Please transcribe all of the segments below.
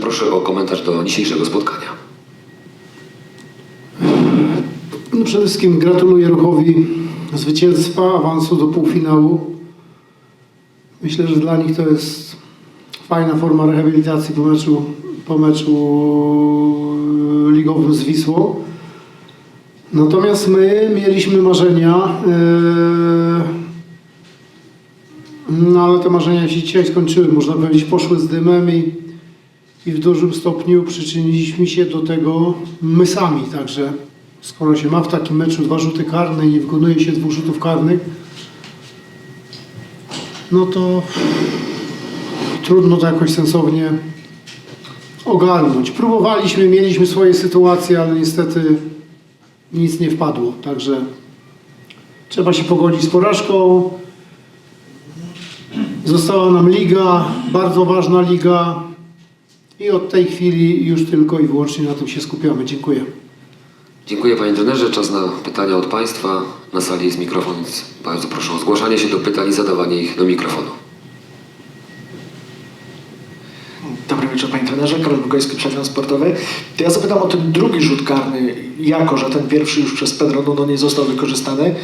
proszę o komentarz do dzisiejszego spotkania. No przede wszystkim gratuluję Ruchowi zwycięstwa, awansu do półfinału. Myślę, że dla nich to jest fajna forma rehabilitacji po meczu, po meczu ligowym z Wisłą. Natomiast my mieliśmy marzenia, yy, no ale te marzenia się dzisiaj skończyły, można powiedzieć, poszły z dymem i, i w dużym stopniu przyczyniliśmy się do tego my sami. Także skoro się ma w takim meczu dwa rzuty karne i nie wykonuje się dwóch rzutów karnych, no to trudno to jakoś sensownie ogarnąć. Próbowaliśmy, mieliśmy swoje sytuacje, ale niestety nic nie wpadło. Także trzeba się pogodzić z porażką. Została nam liga, bardzo ważna liga i od tej chwili już tylko i wyłącznie na tym się skupiamy. Dziękuję. Dziękuję panie trenerze. Czas na pytania od państwa. Na sali jest mikrofon, więc bardzo proszę o zgłaszanie się do pytań i zadawanie ich do mikrofonu. Dobry wieczór panie trenerze, Karol Bugajski, przegląd sportowy. To ja zapytam o ten drugi rzut karny, jako że ten pierwszy już przez Pedro Nuno nie został wykorzystany.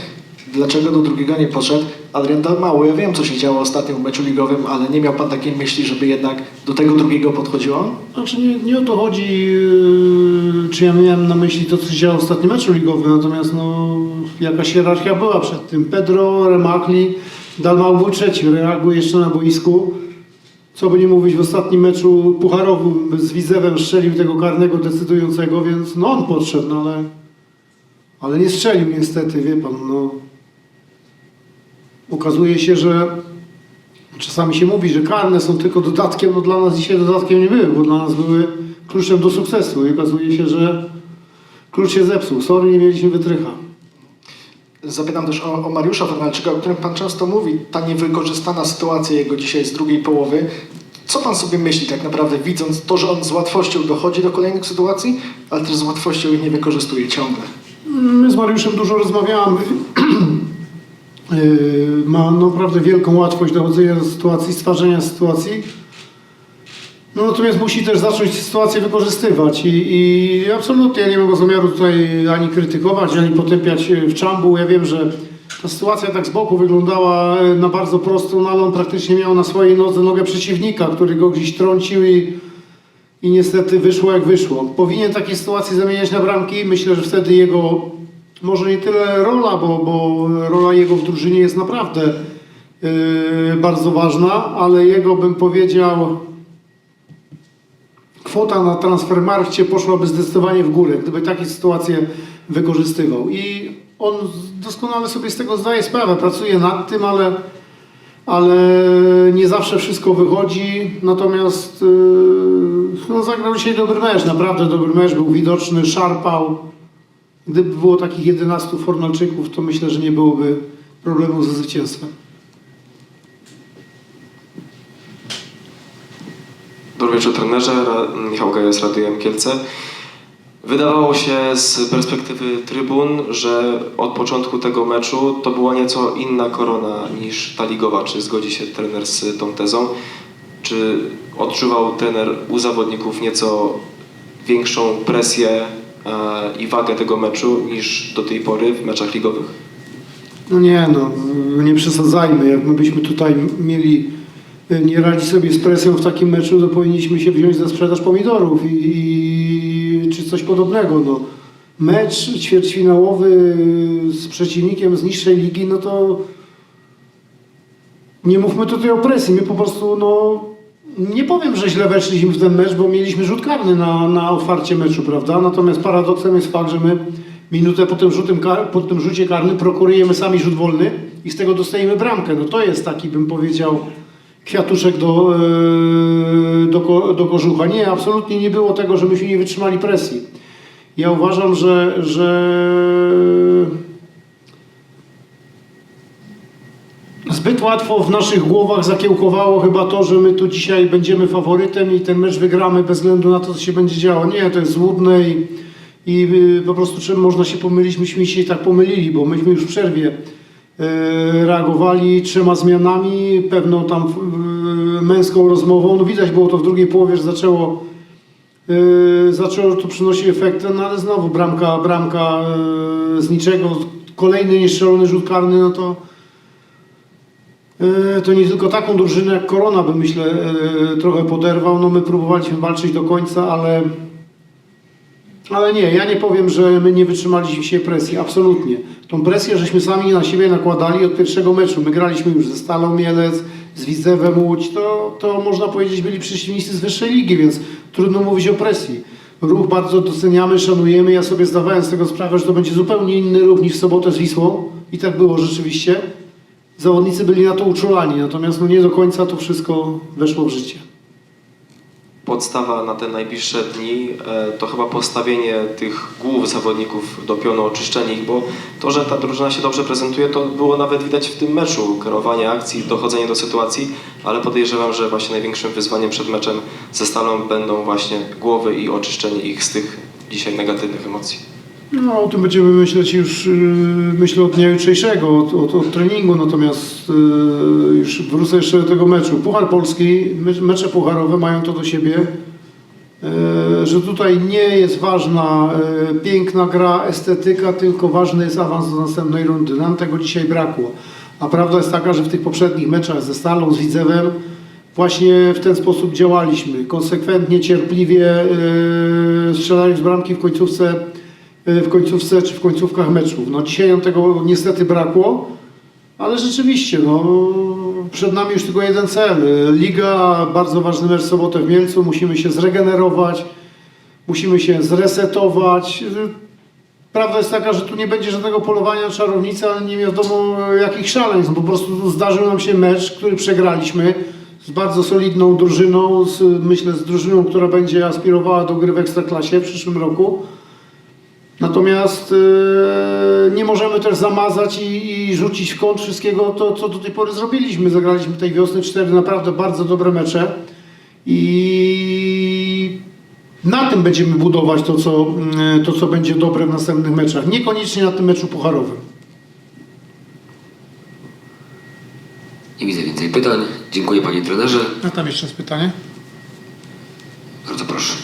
Dlaczego do drugiego nie poszedł Adrian Dalmało? Ja wiem, co się działo ostatnio w meczu ligowym, ale nie miał pan takiej myśli, żeby jednak do tego drugiego podchodziło? Znaczy nie, nie o to chodzi, yy, czy ja miałem na myśli to, co się działo w ostatnim meczu ligowym, natomiast no, jakaś hierarchia była przed tym. Pedro, Remakli, Dalmau był trzeci, reaguje jeszcze na boisku. Co by nie mówić, w ostatnim meczu pucharowym z Widzewem strzelił tego karnego decydującego, więc no on podszedł, no ale, ale nie strzelił niestety, wie pan, no. Okazuje się, że Czasami się mówi, że karne są tylko dodatkiem, no dla nas dzisiaj dodatkiem nie były, bo dla nas były kluczem do sukcesu i okazuje się, że klucz się zepsuł. Sorry, nie mieliśmy wytrycha. Zapytam też o, o Mariusza Fornalczyka, o którym pan często mówi. Ta niewykorzystana sytuacja jego dzisiaj z drugiej połowy. Co pan sobie myśli tak naprawdę, widząc to, że on z łatwością dochodzi do kolejnych sytuacji, ale też z łatwością ich nie wykorzystuje ciągle? My z Mariuszem dużo rozmawiamy. Yy, Ma naprawdę wielką łatwość dochodzenia do sytuacji, stwarzania sytuacji. No natomiast musi też zacząć sytuację wykorzystywać i, i absolutnie ja nie mam zamiaru tutaj ani krytykować, ani potępiać e, w czambu. Ja wiem, że ta sytuacja tak z boku wyglądała e, na bardzo prostą, no ale on praktycznie miał na swojej nodze nogę przeciwnika, który go gdzieś trącił i, i niestety wyszło jak wyszło. Powinien takie sytuacje zamieniać na bramki. Myślę, że wtedy jego, może nie tyle rola, bo, bo rola jego w drużynie jest naprawdę yy, bardzo ważna, ale jego bym powiedział kwota na transfermarkcie poszłaby zdecydowanie w górę, gdyby takie sytuacje wykorzystywał. I on doskonale sobie z tego zdaje sprawę, pracuje nad tym, ale, ale nie zawsze wszystko wychodzi. Natomiast yy, no, zagrał dzisiaj dobry mecz, naprawdę dobry mecz, był widoczny, szarpał. Gdyby było takich 11 Fornalczyków, to myślę, że nie byłoby problemu ze zwycięstwem. Dobry wieczór trenerze, Michał Gajos, Radujemy Kielce. Wydawało się z perspektywy trybun, że od początku tego meczu to była nieco inna korona niż ta ligowa. Czy zgodzi się trener z tą tezą? Czy odczuwał trener u zawodników nieco większą presję i wagę tego meczu niż do tej pory w meczach ligowych? No nie, no nie przesadzajmy. Jak my byśmy tutaj mieli y, nie radzić sobie z presją w takim meczu, to powinniśmy się wziąć za sprzedaż pomidorów i, i czy coś podobnego. No. Mecz ćwierćfinałowy z przeciwnikiem z niższej ligi, no to nie mówmy tutaj o presji. My po prostu, no nie powiem, że źle weszliśmy w ten mecz, bo mieliśmy rzut karny na, na otwarcie meczu, prawda? Natomiast paradoksem jest fakt, że my minutę po tym, rzutem po tym rzucie karnym prokurujemy sami rzut wolny i z tego dostajemy bramkę. No to jest taki, bym powiedział, kwiatuszek do, yy, do, do kożucha. Nie, absolutnie nie było tego, że myśmy nie wytrzymali presji. Ja uważam, że, że łatwo w naszych głowach zakiełkowało chyba to, że my tu dzisiaj będziemy faworytem i ten mecz wygramy bez względu na to, co się będzie działo. Nie, to jest złudne i, i y, po prostu czym można się pomylić, myśmy się tak pomylili, bo myśmy już w przerwie y, reagowali trzema zmianami, pewną tam y, męską rozmową. No widać było to w drugiej połowie, że zaczęło zaczęło to przynosić efekty, no ale znowu bramka, bramka z niczego, kolejny niestrzelony rzut karny, no to to nie tylko taką drużynę jak Korona by myślę yy, trochę poderwał, no my próbowaliśmy walczyć do końca, ale ale nie, ja nie powiem, że my nie wytrzymaliśmy się presji, absolutnie. Tą presję żeśmy sami na siebie nakładali od pierwszego meczu. My graliśmy już ze Stalą Mielec, z Widzewem Łódź, to, to można powiedzieć byli przeciwnicy z wyższej ligi, więc trudno mówić o presji. Ruch bardzo doceniamy, szanujemy. Ja sobie zdawałem z tego sprawę, że to będzie zupełnie inny ruch niż w sobotę z Wisłą i tak było rzeczywiście. Zawodnicy byli na to uczulani, natomiast no nie do końca to wszystko weszło w życie. Podstawa na te najbliższe dni e, to chyba postawienie tych głów zawodników do pionu, oczyszczenie ich, bo to, że ta drużyna się dobrze prezentuje, to było nawet widać w tym meczu. Kierowanie akcji, dochodzenie do sytuacji, ale podejrzewam, że właśnie największym wyzwaniem przed meczem ze Stalą będą właśnie głowy i oczyszczenie ich z tych dzisiaj negatywnych emocji. No, o tym będziemy myśleć już, yy, myślę, od dnia jutrzejszego, od, od, od treningu, natomiast yy, już wrócę jeszcze do tego meczu. Puchar Polski, me- mecze pucharowe mają to do siebie, yy, że tutaj nie jest ważna piękna gra, estetyka, tylko ważny jest awans do następnej rundy. Nam tego dzisiaj brakło. A prawda jest taka, że w tych poprzednich meczach ze Stalą, z Widzewem właśnie w ten sposób działaliśmy. Konsekwentnie, cierpliwie yy, strzelając bramki w końcówce y, w końcówce czy w końcówkach meczów. No dzisiaj nam tego niestety brakło, ale rzeczywiście no, przed nami już tylko jeden cel. Liga, bardzo ważny mecz w sobotę w Mielcu, musimy się zregenerować, musimy się zresetować. Prawda jest taka, że tu nie będzie żadnego polowania na czarownicę, ale nie wiadomo jakich szaleństw. Po prostu zdarzył nam się mecz, który przegraliśmy z bardzo solidną drużyną, z, myślę z drużyną, która będzie aspirowała do gry w Ekstraklasie w przyszłym roku. Natomiast e, nie możemy też zamazać i, i rzucić w kąt wszystkiego to, co do tej pory zrobiliśmy. Zagraliśmy tej wiosny cztery naprawdę bardzo dobre mecze i na tym będziemy budować to, co, mm, to, co będzie dobre w następnych meczach. Niekoniecznie na tym meczu pucharowym. Nie widzę więcej pytań. Dziękuję panie trenerze. A tam jeszcze jest pytanie? Bardzo proszę.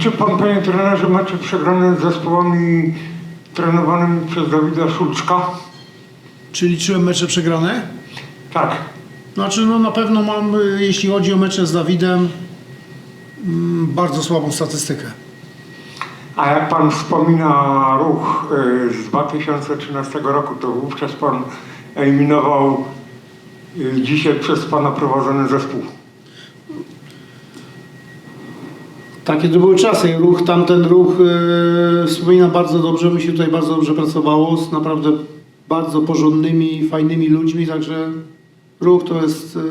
Liczy pan, panie trenerze, mecze przegrane z zespołami trenowanymi przez Dawida Szulczka? Czy liczyłem mecze przegrane? Tak. Znaczy, no na pewno mam, y, jeśli chodzi o mecze z Dawidem, mm, bardzo słabą statystykę. A jak pan wspomina ruch e, z 2013 roku, to wówczas pan eliminował e, dzisiaj przez pana prowadzony zespół. Takie to były czasy. Ruch, tamten ruch yy, wspominam bardzo dobrze. Mi się tutaj bardzo dobrze pracowało z naprawdę bardzo porządnymi, fajnymi ludźmi, także ruch to jest yy,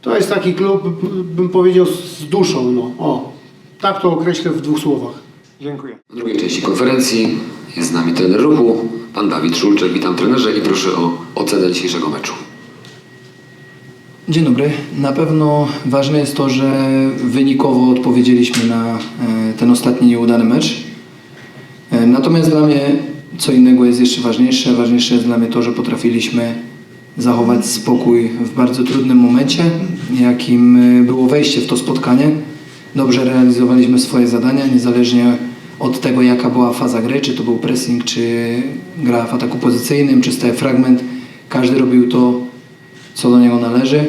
to jest taki klub, bym powiedział, z duszą. No. O, tak to określę w dwóch słowach. Dziękuję. W drugiej części konferencji jest z nami trener ruchu, pan Dawid Szulczek. Witam trenerze i proszę o ocenę dzisiejszego meczu. Dzień dobry. Na pewno ważne jest to, że wynikowo odpowiedzieliśmy na e, ten ostatni nieudany mecz. E, Natomiast dla mnie co innego jest jeszcze ważniejsze. Ważniejsze jest dla mnie to, że potrafiliśmy zachować spokój w bardzo trudnym momencie, jakim e, było wejście w to spotkanie. Dobrze realizowaliśmy swoje zadania, niezależnie od tego, jaka była faza gry, czy to był pressing, czy gra w ataku pozycyjnym, czy stały fragment. Każdy robił to, co do niego należy.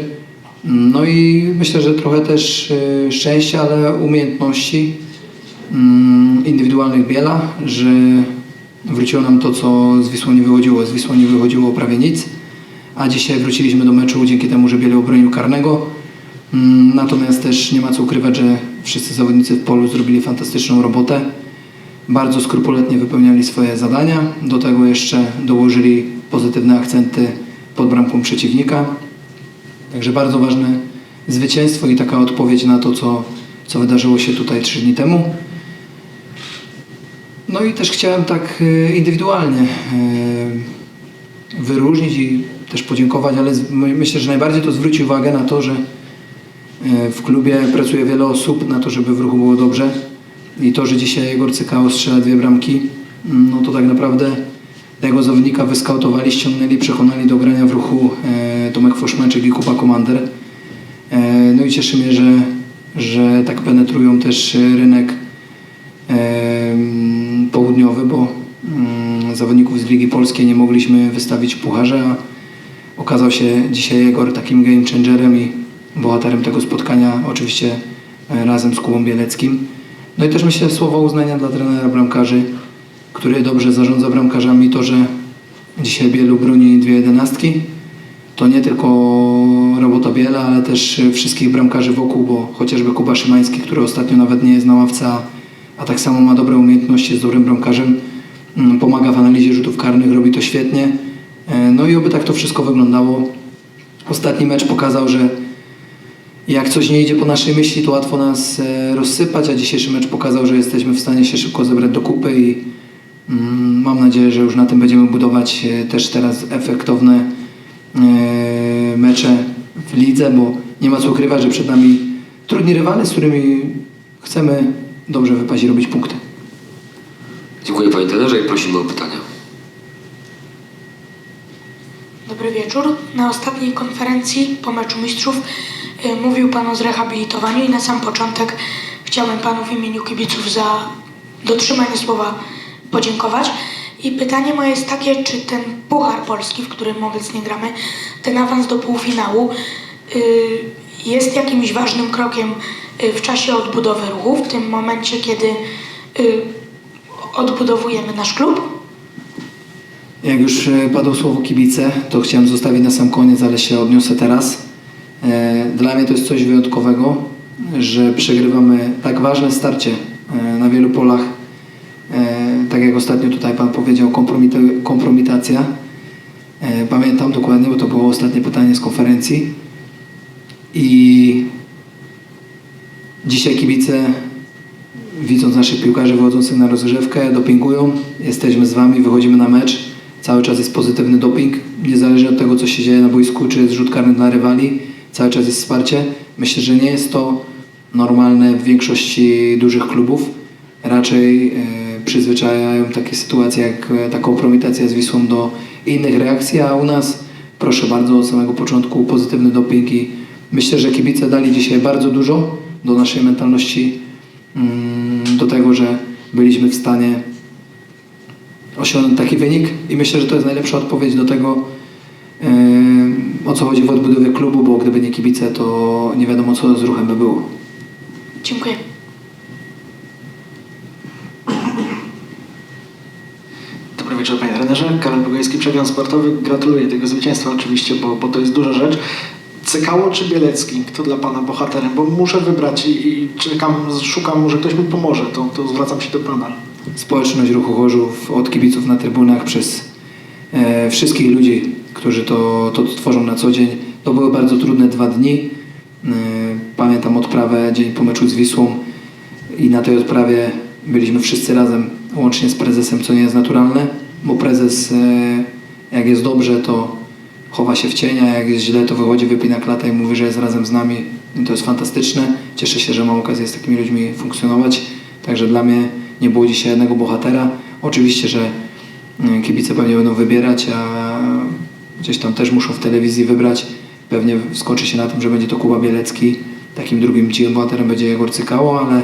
No i myślę, że trochę też e, szczęścia, ale umiejętności mm, indywidualnych Biela, że wróciło nam to, co z Wisłą nie wychodziło. Z Wisłą nie wychodziło prawie nic, a dzisiaj wróciliśmy do meczu dzięki temu, że Biel obronił karnego. Mm, Natomiast też nie ma co ukrywać, że wszyscy zawodnicy w polu zrobili fantastyczną robotę. Bardzo skrupulatnie wypełniali swoje zadania. Do tego jeszcze dołożyli pozytywne akcenty pod bramką przeciwnika. Także bardzo ważne zwycięstwo i taka odpowiedź na to, co, co wydarzyło się tutaj trzy dni temu. No i też chciałem tak e, indywidualnie e, wyróżnić i też podziękować, ale myślę, że najbardziej to zwrócić uwagę na to, że e, w klubie pracuje wiele osób na to, żeby w ruchu było dobrze i to, że dzisiaj Igor Cykao strzela dwie bramki, no to tak naprawdę Tego zawodnika wyskautowali, ściągnęli, przekonali do grania w ruchu e, Tomek Foszmeczek i Kuba Komander. E, no i cieszy mnie, że, że tak penetrują też e, rynek em, południowy, bo mm, zawodników z Ligi Polskiej nie mogliśmy wystawić w pucharze, a okazał się dzisiaj Jegor takim game changerem i bohaterem tego spotkania, oczywiście e, razem z Kubą Bieleckim. No i też myślę słowa uznania dla trenera bramkarzy, który dobrze zarządza bramkarzami, to, że dzisiaj Bielu broni dwie jedenastki, to nie tylko robota Biela, ale też wszystkich bramkarzy wokół, bo chociażby Kuba Szymański, który ostatnio nawet nie jest na ławce, a, tak samo ma dobre umiejętności, jest dobrym bramkarzem, mm, pomaga w analizie rzutów karnych, robi to świetnie. E, No i oby tak to wszystko wyglądało. Ostatni mecz pokazał, że jak coś nie idzie po naszej myśli, to łatwo nas e, rozsypać, a dzisiejszy mecz pokazał, że jesteśmy w stanie się szybko zebrać do kupy i mam nadzieję, że już na tym będziemy budować e, też teraz efektowne e, mecze w lidze, bo nie ma co ukrywać, że przed nami trudni rywale, z którymi chcemy dobrze wypaść i robić punkty. Dziękuję panie trenerze i prosimy o pytania. Dobry wieczór. Na ostatniej konferencji po meczu mistrzów y, mówił Pan o zrehabilitowaniu i na sam początek chciałbym Panu w imieniu kibiców za dotrzymanie słowa podziękować. I pytanie moje jest takie, czy ten Puchar Polski, w którym obecnie gramy, ten awans do półfinału y, jest jakimś ważnym krokiem y, w czasie odbudowy ruchu, w tym momencie, kiedy y, odbudowujemy nasz klub? Jak już e, padło słowo kibice, to chciałem zostawić na sam koniec, ale się odniosę teraz. E, Dla mnie to jest coś wyjątkowego, że przegrywamy tak ważne starcie e, na wielu polach. Tak jak ostatnio tutaj Pan powiedział, kompromita- kompromitacja. E, Pamiętam dokładnie, bo to było ostatnie pytanie z konferencji. I dzisiaj kibice widząc naszych piłkarzy wychodzących na rozgrzewkę, dopingują, jesteśmy z wami, wychodzimy na mecz, cały czas jest pozytywny doping, niezależnie od tego, co się dzieje na boisku, czy jest rzut karny dla rywali, cały czas jest wsparcie. Myślę, że nie jest to normalne w większości dużych klubów. Raczej e, przyzwyczajają takie sytuacje jak e, ta kompromitacja z Wisłą do innych reakcji, a u nas proszę bardzo od samego początku pozytywny doping i myślę, że kibice dali dzisiaj bardzo dużo do naszej mentalności mm, do tego, że byliśmy w stanie osiągnąć taki wynik i myślę, że to jest najlepsza odpowiedź do tego, yy, o co chodzi w odbudowie klubu, bo gdyby nie kibice, to nie wiadomo co z ruchem by było. Dziękuję. Wieczór panie trenerze. Karol Bogojski, przegląd sportowy. Gratuluję tego zwycięstwa oczywiście, bo, bo to jest duża rzecz. Cykało czy Bielecki? Kto dla pana bohaterem? Bo muszę wybrać i, i czekam, szukam, może ktoś mi pomoże, to, to zwracam się do pana. Społeczność ruchu Chorzów, od kibiców na trybunach, przez e, wszystkich ludzi, którzy to, to tworzą na co dzień. To były bardzo trudne dwa dni. E, pamiętam odprawę dzień po meczu z Wisłą i na tej odprawie byliśmy wszyscy razem, łącznie z prezesem, co nie jest naturalne, bo prezes e, jak jest dobrze, to chowa się w cienia, jak jest źle, to wychodzi, wypina klatę i mówi, że jest razem z nami. I to jest fantastyczne. Cieszę się, że mam okazję z takimi ludźmi funkcjonować. Także dla mnie nie było dzisiaj jednego bohatera. Oczywiście, że e, kibice pewnie będą wybierać, a gdzieś tam też muszą w telewizji wybrać. Pewnie skończy się na tym, że będzie to Kuba Bielecki. Takim drugim dziwym bohaterem będzie Jegor Cykało, ale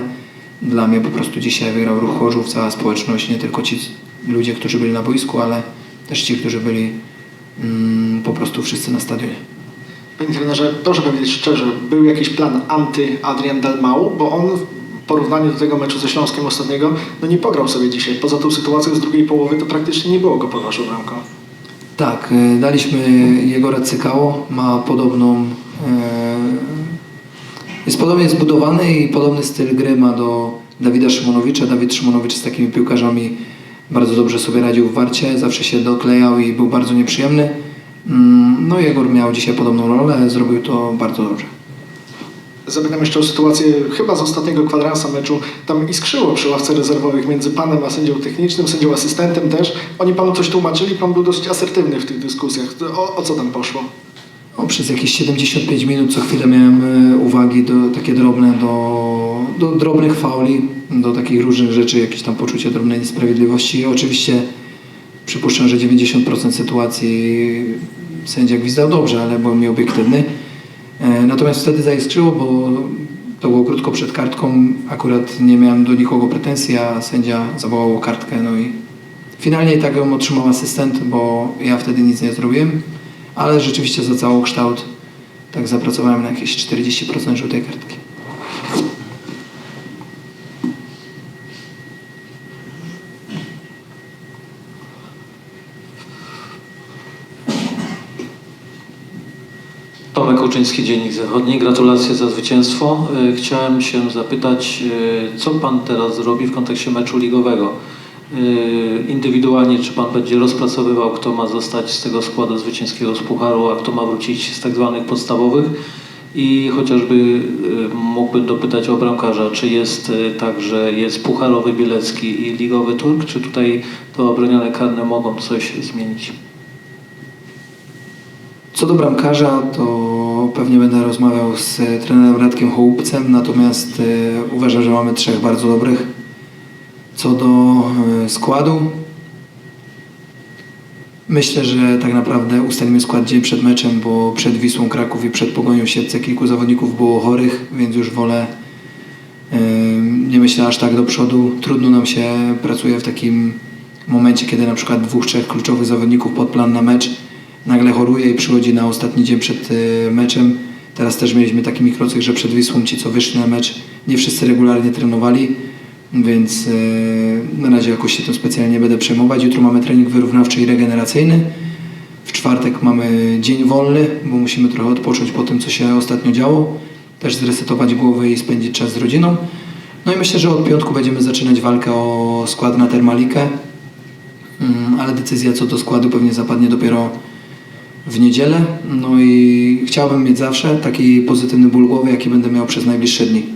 dla mnie po prostu dzisiaj wygrał Ruch Chorzów, cała społeczność, nie tylko ci ludzie, którzy byli na boisku, ale też ci, którzy byli mm, po prostu wszyscy na stadionie. Panie trenerze, proszę powiedzieć szczerze, był jakiś plan anty-Adrian Dalmau, bo on w porównaniu do tego meczu ze Śląskiem ostatniego, no nie pograł sobie dzisiaj. Poza tą sytuacją z drugiej połowy to praktycznie nie było go pod waszą bramką. Tak, e, daliśmy Jegora Cykało, ma podobną, e, jest podobnie zbudowany i podobny styl gry ma do Dawida Szymonowicza. Dawid Szymonowicz z takimi piłkarzami bardzo dobrze sobie radził w Warcie, zawsze się doklejał i był bardzo nieprzyjemny. Mm, No Jegor miał dzisiaj podobną rolę, zrobił to bardzo dobrze. Zapytam jeszcze o sytuację chyba z ostatniego kwadransa meczu. Tam iskrzyło przy ławce rezerwowych między panem a sędzią technicznym, sędzią asystentem też. Oni panu coś tłumaczyli, pan był dosyć asertywny w tych dyskusjach. O, o co tam poszło? No, przez jakieś 75 minut co chwilę miałem e, uwagi do, takie drobne do, do drobnych fauli, do takich różnych rzeczy, jakieś tam poczucie drobnej niesprawiedliwości. Oczywiście Przypuszczam, że 90% sytuacji sędzia gwizdał dobrze, ale byłem nieobiektywny. E, Natomiast wtedy zaiskrzyło, bo to było krótko przed kartką. Akurat nie miałem do nikogo pretensji, a sędzia zawołał kartkę. No i finalnie i tak ją otrzymał asystent, bo ja wtedy nic nie zrobiłem. Ale rzeczywiście za cały kształt tak zapracowałem na jakieś 40% żółtej kartki. Tomek Uczyński, Dziennik Zachodni. Gratulacje za zwycięstwo. Y, Chciałem się zapytać, y, co Pan teraz zrobi w kontekście meczu ligowego? Y, Indywidualnie, czy Pan będzie rozpracowywał, kto ma zostać z tego składu zwycięskiego z Pucharu, a kto ma wrócić z tak zwanych podstawowych? I chociażby y, mógłbym dopytać o bramkarza, czy jest y, tak, że jest pucharowy Bielecki i ligowy Turk, czy tutaj to obronione karne mogą coś zmienić? Co do bramkarza, to pewnie będę rozmawiał z trenerem Radkiem Hołupcem, natomiast uważam, że mamy trzech bardzo dobrych. Co do e, składu, myślę, że tak naprawdę ustalimy skład dzień przed meczem, bo przed Wisłą Kraków i przed Pogonią Siedlce kilku zawodników było chorych, więc już wolę e, nie myślę aż tak do przodu. Trudno nam się pracuje w takim momencie, kiedy na przykład dwóch, trzech kluczowych zawodników pod plan na mecz nagle choruje i przychodzi na ostatni dzień przed e, meczem. Teraz też mieliśmy taki mikrocykl, że przed Wisłą ci, co wyszli na mecz, nie wszyscy regularnie trenowali, więc e, na razie jakoś się tym specjalnie nie będę przejmować. Jutro mamy trening wyrównawczy i regeneracyjny. W czwartek mamy dzień wolny, bo musimy trochę odpocząć po tym, co się ostatnio działo. Też zresetować głowę i spędzić czas z rodziną. No i myślę, że od piątku będziemy zaczynać walkę o skład na Termalikę. Mm, ale decyzja co do składu pewnie zapadnie dopiero w niedzielę. No i chciałbym mieć zawsze taki pozytywny ból głowy, jaki będę miał przez najbliższe dni.